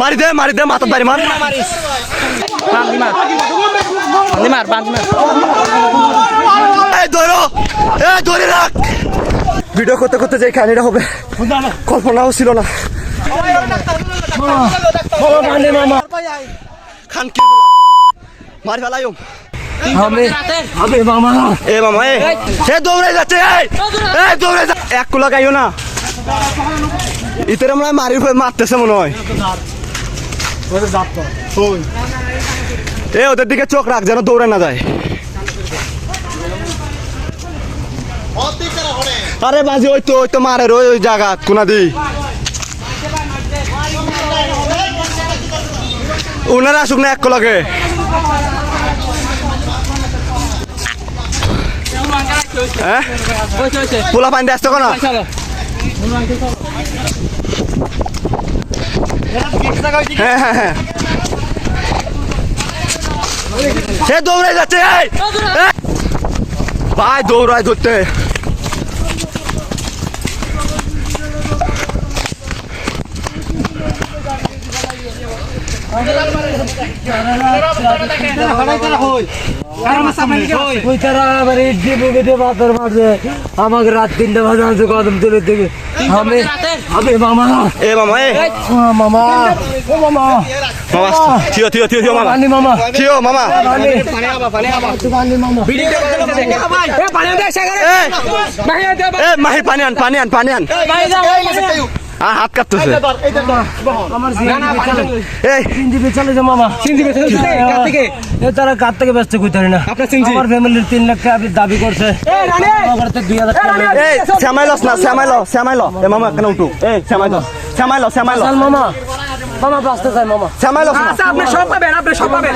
মারি দে মারি দে মাথার বাড়ি মার। এই ধরো এই ধরে রাখ। ভিডিও করতে করতে যে কাহিনীটা হবে কল্পনাও ছিল না। খান কি মারি ফেলাইম এ মামা এ। সে দৌড়ে যাচ্ছে এক কুলা গাইও না। ইতের মারি হয়ে মারতেছে মনে হয়। এ ওদের দিকে চোখ রাখ যেন দৌড়ে না যায়। আরে বাজি ওই তো ওই তো মারে ওই ওই জায়গা কোনা দি ওনারা আসুক না এক লগে হ্যাঁ? পোলা পানি আসতে না সে দৌড়ে যাচ্ছে! ভাই দৌড়ায় ধরতে। আমাকে রাত তিনটা বাজে কদম তুলে থেকে আমি হবে। মামা। এ মামা এ। মামা ও মামা। মামা থিও থিও থিও থিও মামা। পানি মামা। থিও মামা। পানি পানি মামা এ এ। মাহি পানি আন পানি আন পানি আন। আ হাত কাটতেছে এই সিন্ধি বেচালে যে মামা। সিন্ধি বেচালে এ তারা কার থেকে ব্যস্ত করতে পারি না? আমার ফ্যামিলির তিন লাখ টাকা দাবি করছে। আমার তো দুই হাজার টাকা নেই। এই শ্যামাইলস না শ্যামাইল শ্যামাইল এ মামা কেন উঠু। এই শ্যামাইল শ্যামাইল শ্যামাইল মামা। মামা বাঁচতে চাই মামা শ্যামাইলস না আপনি সব পাবেন আপনি সব পাবেন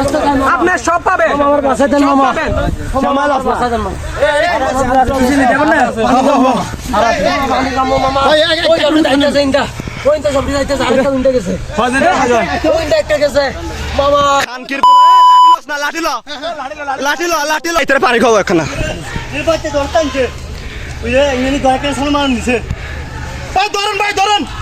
আপনি সব পাবেন মামা, আমার দেন মামা দেন মামা পানি কামো মামা ওই সবজি যাইতেছে ইন্দা ওই ইন্দা সবজি যাইতেছে আরেকটা উইন্ডা গেছে উইন্ডা একটা গেছে মামা খানকির লাঠিলস না লাঠিল লাঠিল লাঠিল ইতরে পানি খাও একখানা এই ধরি বলা মামা মামা এ ভাই এই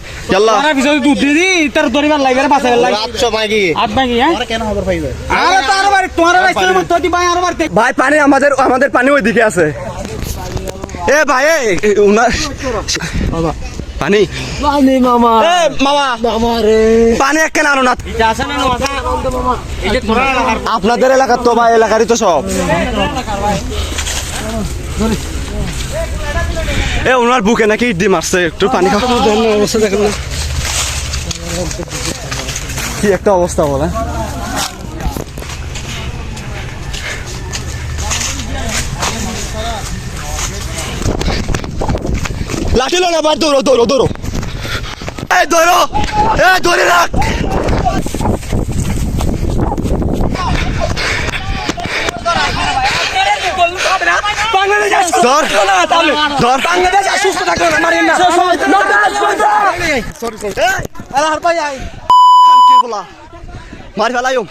ভাই একটা ডাক্তার ভাই চল দিয়ে রে ইয়াল্লা তারা পিছনে দুধ দিয়ে তার দরিবার লাইবার পাশে লাই আট ভাঙি হ্যাঁ কেন খবর পাইবে আরে তার বাড়ি তোমার রাস্তার মধ্যে দি ভাই আর বাড়িতে ভাই পানি আমাদের আমাদের পানি ওইদিকে আছে। এ ভাই পানি। পানি মামা। এ মামা। মামা রে। পানি একখানা আনো না? এটা আছে না মাথা এই যে তোরা আপনাদের এলাকার তো ভাই এলাকারই তো সব। এ ওনার বুকে নাকি ইডি মারছে একটু পানি খাওয়া অবস্থা দেখেন না। কি একটা অবস্থা বলে। লাঠিল না বার দৌড়ো দৌড়ো দৌড়ো। এই দৌড়ো। এ ধরে রাখ। ধর ধর বাংলাদেশ সুস্থ থাকবে না মারিন না আরে হার পাই আই কি বলা মার ফেলাইম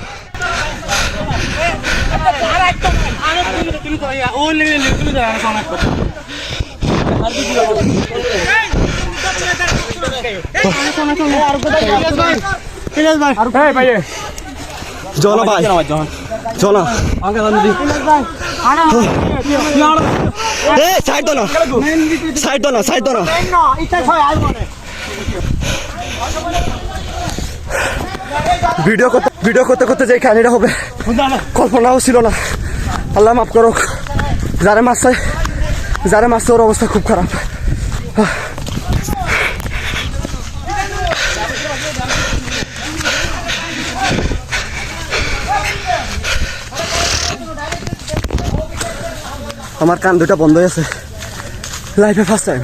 জন ভাই জন এ, সাইড দো না। সাইড দো না, সাইড দো না। ভিডিও করতে ভিডিও করতে করতে যে কাহিনীটা হবে, কল্পনাও ছিল না। আল্লাহ মাফ করো যারা মারছে যারা মারছে ওর অবস্থা খুব খারাপ। আমার কান দুটা বন্ধ হয়ে আছে লাইফে ফার্স্ট টাইম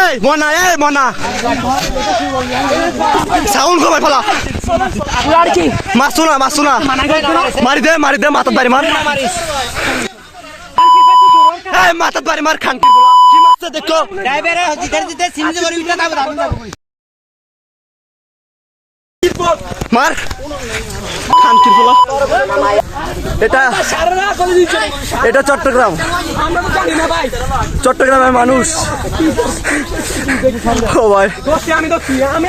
এই, মনা এই, মনা। সাউন্ড কমাই ফেলা। মাসু না মাসু না মারি দে মারি দে মাথার বাড়ি মার। এই মাথার বাড়ি মার, খানকির কি মারছে দেখো? এটা এটা চট্টগ্রাম। চট্টগ্রামের মানুষ। ও ভাই। আমি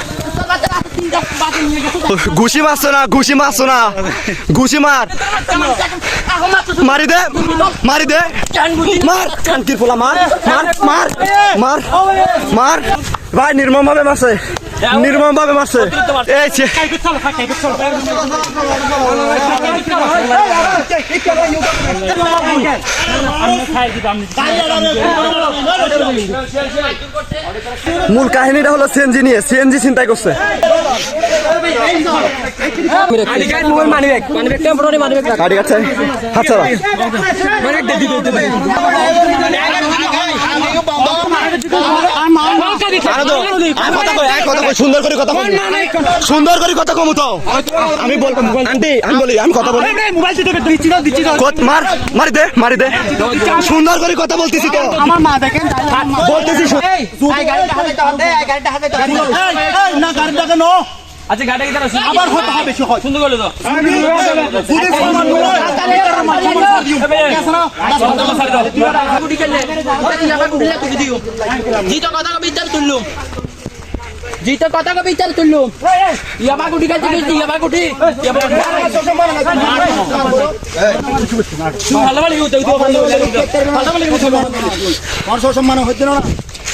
ঘুষি মারছো না ঘুষি মারছো না ঘুষি মার। মারি দে মারি দে। মার। কানকির পোলা মার মার মার মার। মার। ভাই নির্মম ভাবে মারছে নির্মম ভাবে মারছে। এই মূল কাহিনীটা হলো সিএনজি নিয়ে। সিএনজি চিন্তাই করছে। গাড়ি কাছে। হাত সুন্দর করে কথা সুন্দর আমি বলব আন্টি আমি বলি আমি কথা বলি মার দে মারি দে সুন্দর করে কথা বলতেছি তো আমার মা দেখেন বলতেছি না গাড়িটা কেন আচ্ছা গাড়ি কি তারা আবার হতে হবে বেশি হয় সুন্দর করল তো নয়, তাহলে তার মাঝে মাঝে দিও। গেছে না? জিতো কথা কবি বিচার জিতো কথা কবি বিচার তুললুম ইয়াবা গুটি কাছে গেছি ইয়াবা গুটি ভালো ভালো ইউতে ইউতে ভালো ভালো আমার সব সম্মান হচ্ছে না এ না মারে, কেউ না মারে, কেউ না মারে। আরে, জুতা আর কিনে নিন না। জুতা আর নিন না। মোবাইল কাটতে মোবাইল কাট, মোবাইল কাট। সব কিছু বলবে না মূল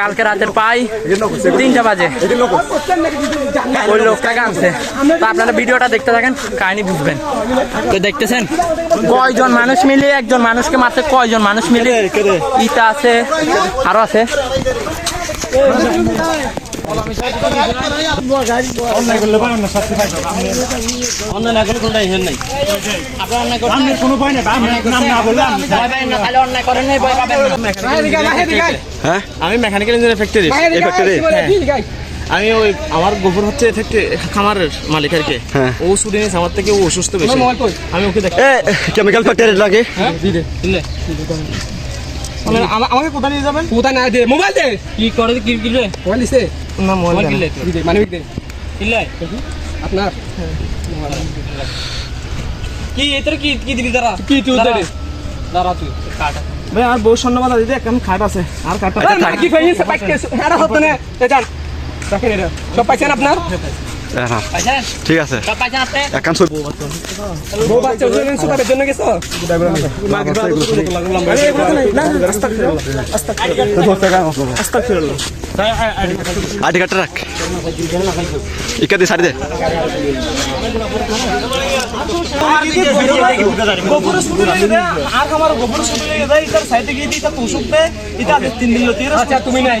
কালকে রাতের পাই তিনটা বাজে। ওই লোকটা গানছে। তো আপনারা ভিডিওটা দেখতে থাকেন কাহিনি বুঝবেন। তো দেখতেছেন কয়জন মানুষ মিলে একজন মানুষকে মারতে কয়জন মানুষ মিলে। ইটা আছে আরও আছে। অন্যায় করেন নাই ভয় পাবেন না। হ্যাঁ আমি মেকানিক্যাল ইঞ্জিনিয়ার ফ্যাক্টরি এই ফ্যাক্টরি আমি ওই আমার গোবর হচ্ছে ফ্যাক্টরি খামারের মালিক আর কি। হ্যাঁ। ও স্টুডেন্ট আমার থেকে ও অসুস্থ বেশি। আমি ওকে দেখ কেমিক্যাল ফ্যাক্টরি লাগে। আমাকে কোথায় নিয়ে যাবেন? কোথায় না দে মোবাইল দে। কি করে? কি কি রে? মোবাইল দিছে। না মোবাইল কিনলে মানবিক দে। কিনলে? আপনার। কি এতরে কি কি দিবি তারা কি তুই দে দাঁড়া তুই। কাটা। ভাই আর বউ স্বর্ণবাদ দিদি এখন খাট আছে? আর কাটটা কি ফাইন পাইকে এটা হতো না। যান। দেখেন এটা। সব পাইছেন আপনার? ঠিক আছে। আইডি কার্ডটা রাখ ইকা দিয়ে সারি দে আর আমার গোবর সাইডে গিয়ে দিই তার ওষুধ দে এটা তিন দিন আচ্ছা তুমি নাই।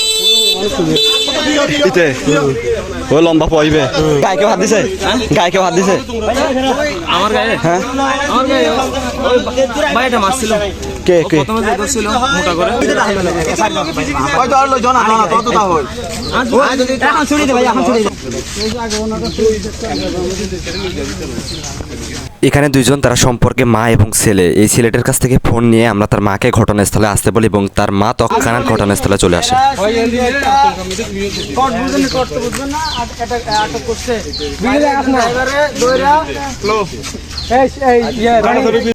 ইতে ও লম্বা পাইবে গায়ে কেউ হাত দিছে? গায়ে কেউ হাত দিছে? আমার গায়ে? হ্যাঁ আমার গায়ে ভাই এটা মারছিল কে কে? প্রথমে যে ছিল মোটা করে ওই তো আর লই জনা জনা তো তো হই এখন ছুড়ি দে ভাই এখন ছুড়ি দে। এখানে দুইজন তারা সম্পর্কে মা এবং ছেলে। এই ছেলেটার কাছ থেকে ফোন নিয়ে আমরা তার মাকে ঘটনাস্থলে আসতে বলি এবং তার মা তৎক্ষণাৎ ঘটনাস্থলে চলে আসে। করছে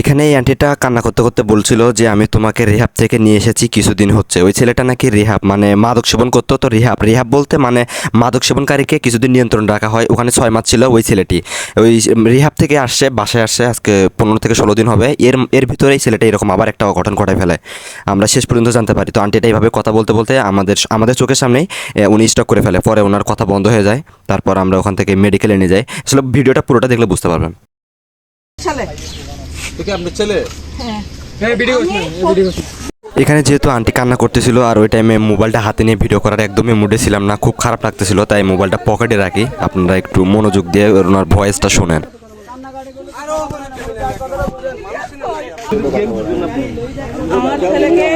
এখানে এই আন্টিটা কান্না করতে করতে বলছিল যে, আমি তোমাকে রিহাব থেকে নিয়ে এসেছি, কিছুদিন হচ্ছে। ওই ছেলেটা নাকি রিহাব মানে মাদক সেবন করতো। তো রিহাব রিহাব বলতে মানে মাদক সেবনকারীকে কিছুদিন নিয়ন্ত্রণ রাখা হয়। ওখানে ছয় মাস ছিল ওই ছেলেটি। ওই রিহাব থেকে আসছে, বাসায় আসছে, আজকে পনেরো থেকে ষোলো দিন হবে। এর এর ভিতরে এই ছেলেটা এরকম আবার একটা অঘটন ঘটায় ফেলে। আমরা শেষ পর্যন্ত জানতে পারি। তো আন্টিটা এইভাবে কথা বলতে বলতে আমাদের আমাদের চোখের সামনেই উনি স্টক করে ফেলে। পরে ওনার কথা বন্ধ হয়ে যায়। তারপর আমরা ওখান থেকে মেডিকেলে নিয়ে যাই। আসলে ভিডিওটা পুরোটা দেখলে বুঝতে পারবেন। এখানে যেহেতু আন্টি কান্না করতেছিল আর ওই টাইমে মোবাইলটা হাতে নিয়ে ভিডিও করার একদমই মুডে ছিলাম না খুব খারাপ লাগতেছিল তাই মোবাইলটা পকেটে রাখি। আপনারা একটু মনোযোগ দিয়ে ওনার ভয়েসটা শোনেন। আমার ছেলেকে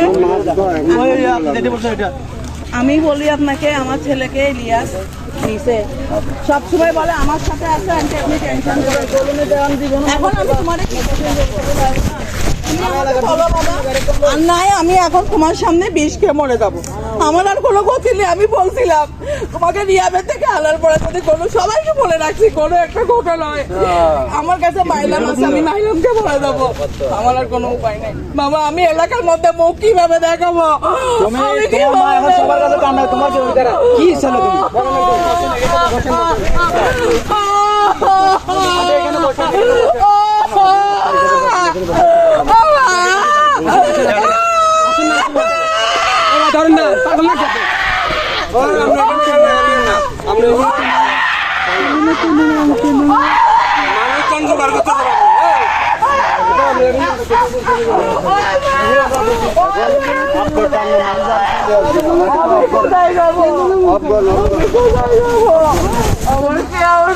আমি বলি আপনাকে আমার ছেলেকে ইলিয়াস নিছে সব সময় বলে আমার সাথে আছে আন্টি আপনি টেনশন করেন এখন আমি তোমার আর নাই আমি এখন তোমার সামনে বিষ খেয়ে মরে যাব। আমার আর কোনো গতি নেই আমি বলছিলাম তোমাকে রিয়াবের থেকে আলার পরে যদি কোনো সবাইকে বলে রাখছি কোনো একটা ঘটনা নয়। আমার কাছে মাইলাম আছে আমি মাইলামকে বলে দেবো। আমার আর কোনো উপায় নেই। বাবা আমি এলাকার মধ্যে মুখ কীভাবে দেখাবো? আমি কীভাবে তোমার কি ছিল তুমি? ধরেন না পাগল না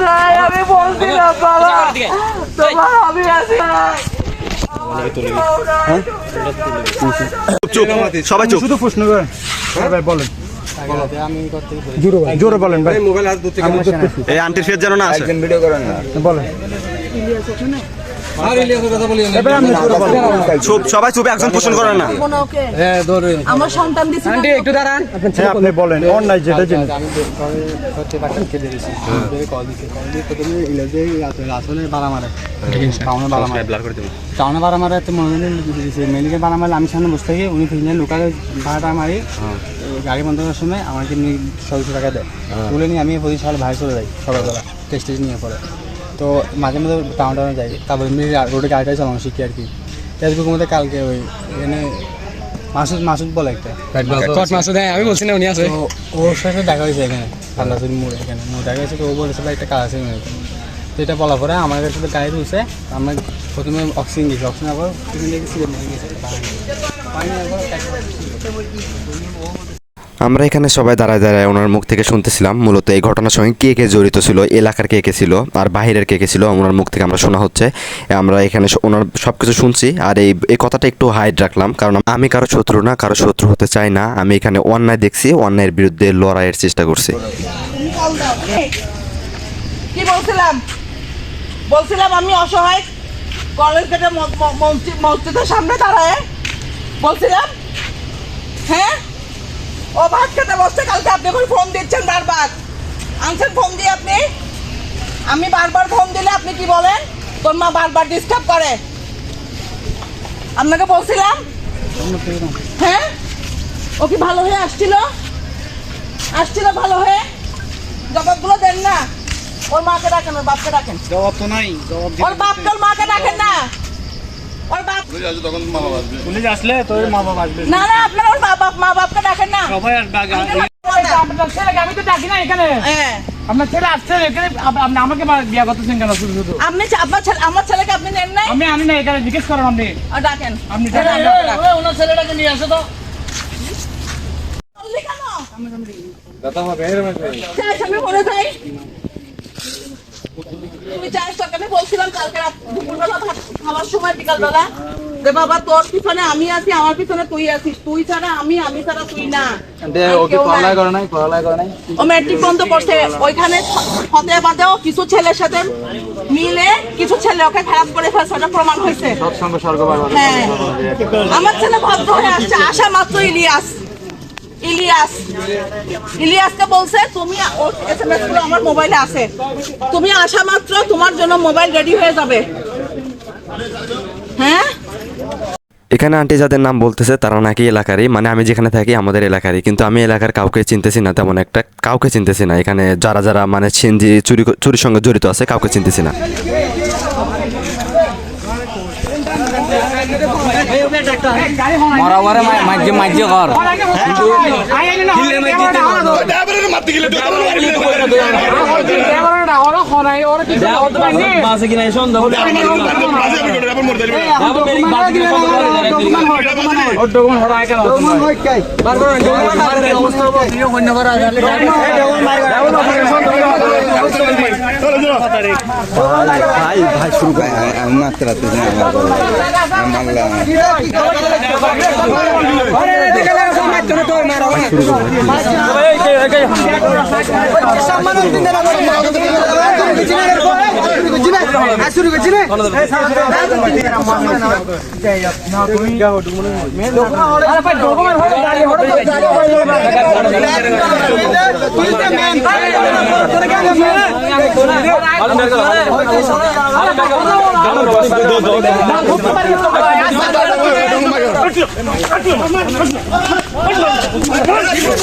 নাই আমি বলছিলাম বাবা। তোমার আমি আছি না চুপ। সবাই চুপ। শুধু প্রশ্ন করেন। ভাই বলেন। জোরে বলেন। ভাই। মোবাইল হাত এই আন্টির ফের যেন না আসে। ভিডিও করেন বলেন। চুপ সবাই চুপ একজন প্রশ্ন করে না। আমার সন্তান দিছি না একটু দাঁড়ান। হ্যাঁ আপনি বলেন অন্যায় যেটা জিনিস। টাউনে বাড়া মারা। তো মনে মেলিকে বাড়া মারলে আমি সামনে বসে থাকি উনি পিছনে লোকালে ভাড়াটা মারি। গাড়ি বন্ধ করার সময় আমাকে এমনি ছয়শো টাকা দেয়। তুলে নিয়ে আমি প্রতি সালে ভাই চলে যাই সকালবেলা। টেস্ট টেস্ট নিয়ে পরে। তো মাঝে মাঝে টাউন টাউনে যাই। তারপর এমনি রোডে গাড়িটাই চালানো শিখি আর কি। ফেসবুকের মধ্যে কালকে ওই এখানে মাসুদ মাসুদ বলে একটা। আমি বলছি না উনি আছে। ওর সাথে দেখা হয়েছে এখানে খান্দাসুর মোড় এখানে। মোড় দেখা হয়েছে তো ও বলেছিল একটা কাজ আছে মেয়ে তো এটা বলার পরে আমার কাছে তো গাড়ি তুলছে আমরা প্রথমে অক্সিজেন গেছি। অক্সিজেন আবার গেছে আমরা এখানে সবাই দাঁড়ায় দাঁড়ায় ওনার মুখ থেকে শুনতেছিলাম, মূলত এই ঘটনার সঙ্গে কে কে জড়িত ছিল, এলাকার কে কে ছিল, আর বাহিরের কে কে ছিল, ওনার মুখ থেকে আমরা শোনা হচ্ছে। আমরা এখানে ওনার সব কিছু শুনছি, আর এই এই কথাটা একটু হাইড রাখলাম, কারণ আমি কারও শত্রু না, কারও শত্রু হতে চাই না। আমি এখানে অন্যায় দেখছি, অন্যায়ের বিরুদ্ধে লড়াইয়ের চেষ্টা করছি। কি বলছিলাম? বলছিলাম আমি অসহায় কলেজ মসজিদের সামনে দাঁড়ায়। বলছিলাম হ্যাঁ? ও ভাত খেতে বসছে কালকে আপনি এখন ফোন দিচ্ছেন বারবার। আনছেন ফোন দিয়ে আপনি? আমি বারবার ফোন দিলে আপনি কি বলেন? তোর মা বারবার ডিস্টার্ব করে। আপনাকে বলছিলাম? হ্যাঁ? ও কি ভালো হয়ে আসছিল? আসছিল ভালো হয়ে? জবাবগুলো দেন না। ওর মাকে ডাকেন ওর বাপকে ডাকেন। জবাব তো নাই জবাব ওর বাপকে ওর মাকে ডাকেন না। ওর বাপ পুলিশ আসলে তোর মা বাবা আসবে। না না আপনার ওর বাপ মা বাপকে ডাকেন না। সবাই আসবে আগে। আমি তো ডাকি না এখানে। হ্যাঁ। আপনার ছেলে আসছে এখানে আপনি আমাকে বিয়া করতেছেন কেন শুধু শুধু? আপনি আপনার ছেলে আমার ছেলেকে আপনি নেন নাই? আমি আনি না এখানে জিজ্ঞেস করেন আপনি। আর ডাকেন। আপনি ওনার ছেলেটাকে নিয়ে আসো তো। কেন? চাই, সামনে পড়ে যাই। তুমি চাই সকালে বলছিলাম কালকে দুপুরবেলা ভাত খাওয়ার সময় বিকালবেলা যে বাবা তোর পিছনে আমি আছি আমার পিছনে তুই আছিস। তুই ছাড়া আমি আমি ছাড়া তুই না। আর কেউ নাই। ও ম্যাট্রিক পর্যন্ত করছে। ওইখানে হতে বাদেও কিছু ছেলের সাথে মিলে কিছু ছেলে ওকে খারাপ করে ফেলছে ওটা প্রমাণ হয়েছে। হ্যাঁ। আমার ছেলে ভদ্র হয়ে আসছে আসা মাত্র ইলিয়াস ইলিয়াস। ইলিয়াসকে বলছে, তুমি আমার মোবাইলে আছে। তুমি আসা মাত্র তোমার জন্য মোবাইল রেডি হয়ে যাবে। হ্যাঁ? এখানে আন্টি যাদের নাম বলতেছে, তারা নাকি এলাকারই। মানে আমি যেখানে থাকি, আমাদের এলাকারই। কিন্তু আমি এলাকার কাউকে চিনতেছি না, তেমন একটা কাউকে চিনতেছি না। এখানে যারা যারা মানে চুরি চুরির সঙ্গে জড়িত আছে, কাউকে চিনতেছি না। মরা মাঝে মাঝে কর। বাসে কিনা সন্দেহ ভাই ভাই শুরু করে আমি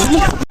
মাত্রা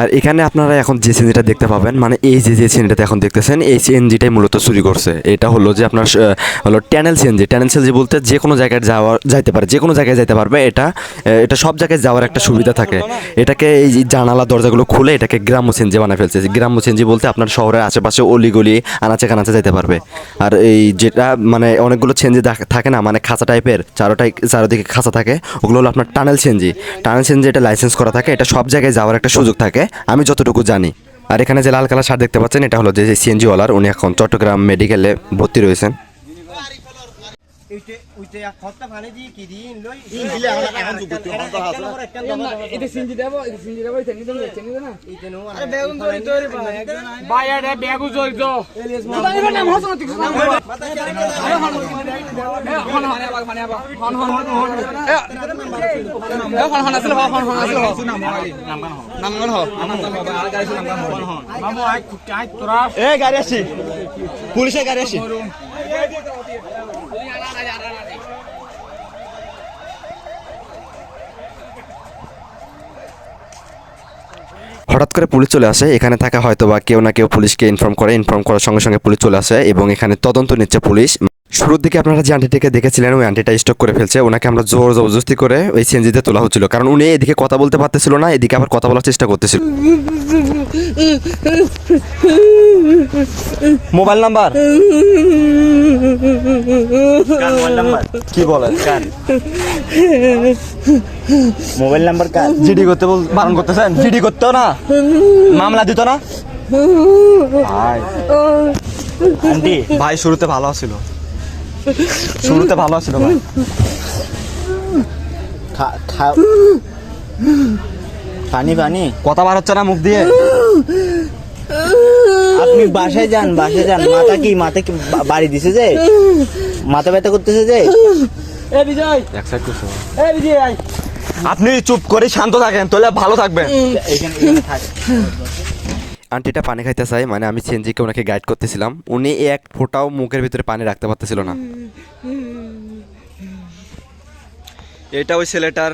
আর এখানে আপনারা এখন যে সিএনজিটা দেখতে পাবেন মানে এই যে যে সিএনজিটা এখন দেখতেছেন, এই সিএনজিটাই মূলত চুরি করছে। এটা হলো যে আপনার হলো ট্যানেল সিএনজি। ট্যানেল সিএনজি বলতে যে কোনো জায়গায় যাওয়া যাইতে পারে, যে কোনো জায়গায় যাইতে পারবে, এটা এটা সব জায়গায় যাওয়ার একটা সুবিধা থাকে। এটাকে এই জানালা, দরজাগুলো খুলে এটাকে গ্রাম্য সিএনজি বানায় ফেলছে। গ্রাম্য সিএনজি বলতে আপনার শহরের আশেপাশে অলিগলি, আনাচে কানাচে যাইতে পারবে। আর এই যেটা মানে অনেকগুলো সিএনজি থাকে না মানে খাঁচা টাইপের, চারোটাই, চারোদিকে খাঁচা থাকে, ওগুলো হলো আপনার টানেল সিএনজি। টানেল সিএনজি এটা লাইসেন্স করা থাকে, এটা সব জায়গায় যাওয়ার একটা সুযোগ থাকে। আমি যতটুকু জানি। আর এখানে যে লাল কালার শার্ট দেখতে পাচ্ছেন, এটা হলো যে সিএনজি ওয়ালার। উনি এখন চট্টগ্রাম মেডিকেলে ভর্তি রয়েছেন। এ গাড়ি আসছি পুলিশের গাড়ি আসছি হঠাৎ করে পুলিশ চলে আসে, এখানে থাকা হয়তো বা কেউ না কেউ পুলিশকে ইনফর্ম করে ইনফর্ম করার সঙ্গে সঙ্গে পুলিশ চলে আসে এবং এখানে তদন্ত নিচ্ছে পুলিশ। শুরুর দিকে আপনারা যে আন্টিটিকে দেখেছিলেন ওই আন্টিটা স্টক করে ফেলছে। ওনাকে আমরা জোর জবরদস্তি করে ওই সিএনজিতে তোলা হচ্ছিল। কারণ উনি এদিকে কথা বলতে পারতেছিল না এদিকে আবার কথা বলার চেষ্টা করতেছিল। Mobile number? কি বলেন? মোবাইল নাম্বার কার? জিডি করতে বল বারণ করতেছেন? জিডি করতেও না? মামলা দিত না? ভাই। আন্টি ভাই শুরুতে ভালো ছিল শুরুতে ভালো ছিল ভাই। খা খা। পানি পানি। কথা বার হচ্ছে না মুখ দিয়ে। আপনি বাসায় যান বাসায় যান। মাথা কি মাথা কি বাড়ি দিছে যে? মাথা ব্যথা করতেছে যে? এ বিজয়। এ বিজয়। আপনি চুপ করে শান্ত থাকেন তাহলে ভালো থাকবেন। এখানে থাকে। আন্টিটা পানি খাইতে চাই মানে আমি সিএনজিকে ওনাকে গাইড করতেছিলাম। উনি এক ফোঁটাও মুখের ভিতরে পানি রাখতে পারতেছিল না। এটা ওই ছেলেটার,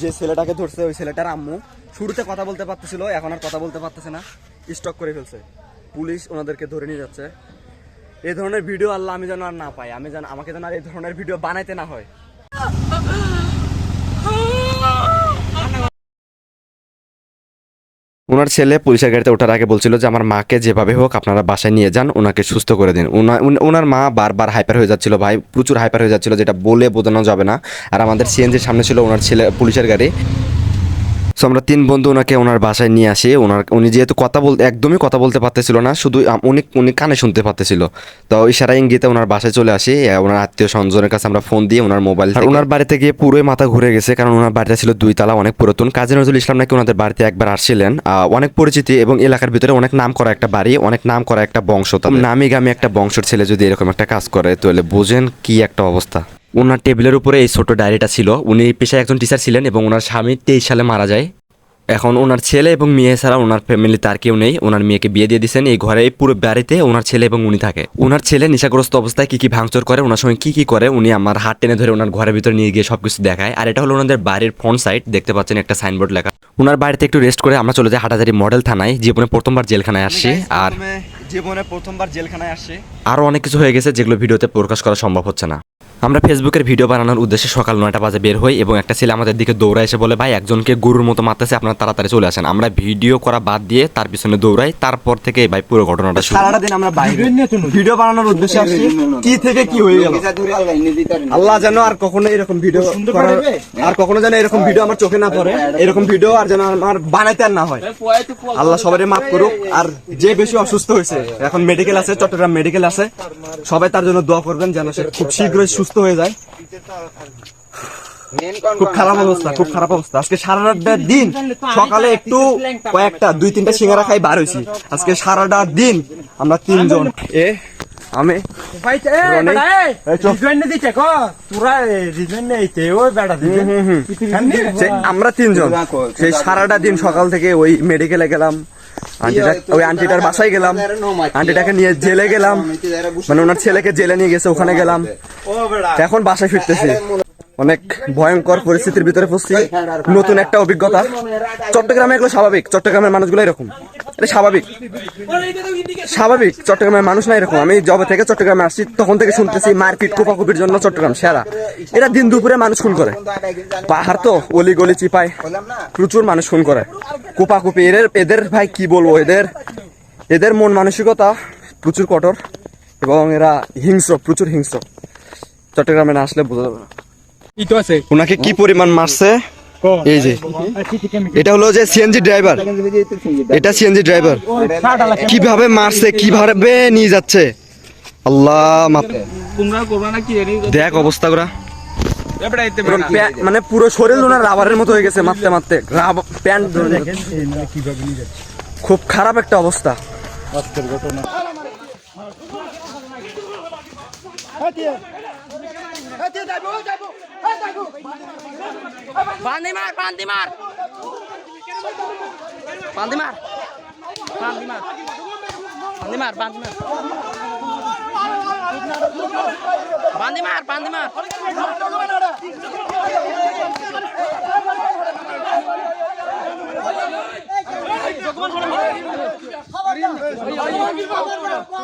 যে ছেলেটাকে ধরছে, ওই ছেলেটার আম্মু। শুরুতে কথা বলতে পারতেছিল, এখন আর কথা বলতে পারতেছে না। স্টক করে ফেলছে। পুলিশ ওনাদেরকে ধরে নিয়ে যাচ্ছে। এই ধরনের ভিডিও আল্লাহ আমি যেন আর না পাই, আমি যেন, আমাকে যেন আর এই ধরনের ভিডিও বানাইতে না হয়। ওনার ছেলে পুলিশের গাড়িতে ওঠার আগে বলছিল যে, আমার মাকে যেভাবে হোক আপনারা বাসায় নিয়ে যান ওনাকে সুস্থ করে দিন। ওনা- ওনার মা বারবার হাইপার হয়ে যাচ্ছিল, ভাই। প্রচুর হাইপার হয়ে যাচ্ছিল, যেটা বলে বোঝানো যাবে না। আর আমাদের সিএনজির সামনে ছিল ওনার ছেলে, পুলিশের গাড়ি। সো আমরা তিন বন্ধু ওনাকে ওনার বাসায় নিয়ে আসি। ওনার উনি যেহেতু কথা বলতে একদমই কথা বলতে পারতেছিল না শুধু উনি উনি কানে শুনতে পারতেছিল। তো ইশারা ইঙ্গিতে ওনার বাসায় চলে আসি ওনার আত্মীয় স্বজনের কাছে আমরা ফোন দিয়ে ওনার মোবাইল আর ওনার বাড়িতে গিয়ে পুরোই মাথা ঘুরে গেছে কারণ ওনার বাড়িটা ছিল দুই তালা অনেক পুরাতন। কাজী নজরুল ইসলাম নাকি ওনাদের বাড়িতে একবার আসছিলেন। অনেক পরিচিতি এবং এলাকার ভিতরে অনেক নাম করা একটা বাড়ি অনেক নাম করা একটা বংশ। নামি গামি একটা বংশের ছেলে যদি এরকম একটা কাজ করে তাহলে বোঝেন কি একটা অবস্থা। ওনার টেবিলের উপরে এই ছোট ডায়েরিটা ছিল। উনি পেশায় একজন টিচার ছিলেন এবং ওনার স্বামী তেইশ সালে মারা যায়। এখন ওনার ছেলে এবং মেয়ে ছাড়া ওনার ফ্যামিলি তার কেউ নেই। ওনার মেয়েকে বিয়ে দিয়ে দিয়েছেন। এই ঘরে এই পুরো বাড়িতে ওনার ছেলে এবং উনি থাকে। ওনার ছেলে নেশাগ্রস্ত অবস্থায় কী কী ভাঙচুর করে ওনার সঙ্গে কি কি করে উনি আমার হাত টেনে ধরে ওনার ঘরের ভিতরে নিয়ে গিয়ে সবকিছু দেখায়। আর এটা হলো ওনাদের বাড়ির ফ্রন্ট সাইড দেখতে পাচ্ছেন একটা সাইনবোর্ড লেখা। ওনার বাড়িতে একটু রেস্ট করে আমরা চলে যাই হাটাজারি মডেল থানায়। জীবনে প্রথমবার জেলখানায় আসছি। আর জীবনে প্রথমবার জেলখানায় আসছে। আরও অনেক কিছু হয়ে গেছে যেগুলো ভিডিওতে প্রকাশ করা সম্ভব হচ্ছে না। আমরা ফেসবুকের ভিডিও বানানোর উদ্দেশ্যে সকাল নয়টা বাজে বের হই এবং একটা ছেলে আমাদের দিকে দৌড়া এসে বলে ভাই একজনকে গরুর মতো মারতেছে আপনারা তাড়াতাড়ি চলে আসেন। আমরা ভিডিও করা বাদ দিয়ে তার পিছনে দৌড়াই তারপর থেকে ভাই পুরো ঘটনাটা শুরু। সারাটা দিন আমরা বাইরে। ভিডিও বানানোর উদ্দেশ্যে আসছি। কি থেকে কি হয়ে গেল? আল্লাহ যেন আর কখনো এরকম ভিডিও আর কখনো যেন এরকম ভিডিও আমার চোখে না পড়ে। এরকম ভিডিও আর যেন আমার বানাইতে আর না হয়। আল্লাহ সবারই মাফ করুক। আর যে বেশি অসুস্থ হয়েছে এখন মেডিকেল আছে চট্টগ্রাম মেডিকেল আছে। সবাই তার জন্য দোয়া করবেন যেন সে খুব শীঘ্রই সুস্থ হয়ে যায়। খুব খারাপ অবস্থা খুব খারাপ অবস্থা। আজকে সারাটা দিন সকালে একটু কয়েকটা দুই তিনটা সিঙ্গারা খাই বার হয়েছি। আজকে সারাটা দিন আমরা তিনজন। এ আমি আমরা তিনজন। সেই সারাটা দিন সকাল থেকে ওই মেডিকেলে গেলাম। আন্টিটা ওই আন্টিটার বাসায় গেলাম। আন্টিটাকে নিয়ে জেলে গেলাম। মানে ওনার ছেলেকে জেলে নিয়ে গেছে ওখানে গেলাম। এখন বাসায় ফিরতেছি। অনেক ভয়ঙ্কর পরিস্থিতির ভিতরে পড়ছি নতুন একটা অভিজ্ঞতা। চট্টগ্রামে এগুলো স্বাভাবিক, চট্টগ্রামের মানুষগুলো এরকম। এটা স্বাভাবিক। স্বাভাবিক, চট্টগ্রামের মানুষ না এরকম। আমি জবে থেকে চট্টগ্রামে আসছি, তখন থেকে শুনতেছি মারপিট, কোপাকুপির জন্য চট্টগ্রাম সেরা। এরা দিন দুপুরে মানুষ খুন করে। পাহাড় তো অলি গলি চিপায়। প্রচুর মানুষ খুন করে। কোপাকুপি, এদের এদের ভাই কি বলব? এদের এদের মন মানসিকতা প্রচুর কঠোর এবং এরা হিংস্র, প্রচুর হিংস্র। চট্টগ্রামে না আসলে বোঝা যাবে না। ওনাকে কি পরিমাণ মারছে? এই যে। এটা হলো যে সিএনজি ড্রাইভার এটা সিএনজি ড্রাইভার কীভাবে মারছে কীভাবে নিয়ে যাচ্ছে? আল্লাহ মাপ তোমরা করবা না কি দেখ অবস্থা করা মানে পুরো শরীর ওনার রাবারের মতো হয়ে গেছে মারতে মারতে। রাব- প্যান্ট। খুব খারাপ একটা অবস্থা। বান্ধি মার বান্ধি মার বান্ধি মার বান্ধি মার বান্ধি আমাদের Hey, hey, hey, hey, hey, hey, hey,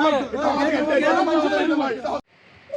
hey, hey, hey, hey, hey,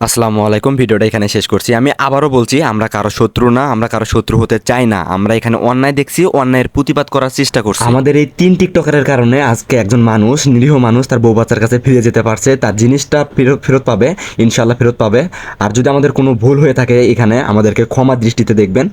আসসালামু আলাইকুম, ভিডিওটা এখানে শেষ করছি। আমি আবারও বলছি, আমরা কারও শত্রু না, আমরা কারও শত্রু হতে চাই না। আমরা এখানে অন্যায় দেখছি, অন্যায়ের প্রতিবাদ করার চেষ্টা করছি। আমাদের এই তিন টিকটকারের কারণে আজকে একজন মানুষ, নিরীহ মানুষ, তার বউ বাচ্চার কাছে ফিরে যেতে পারছে। তার জিনিসটা ফেরত ফেরত পাবে ইনশাল্লাহ ফেরত পাবে। আর যদি আমাদের কোনো ভুল হয়ে থাকে এখানে, আমাদেরকে ক্ষমা দৃষ্টিতে দেখবেন।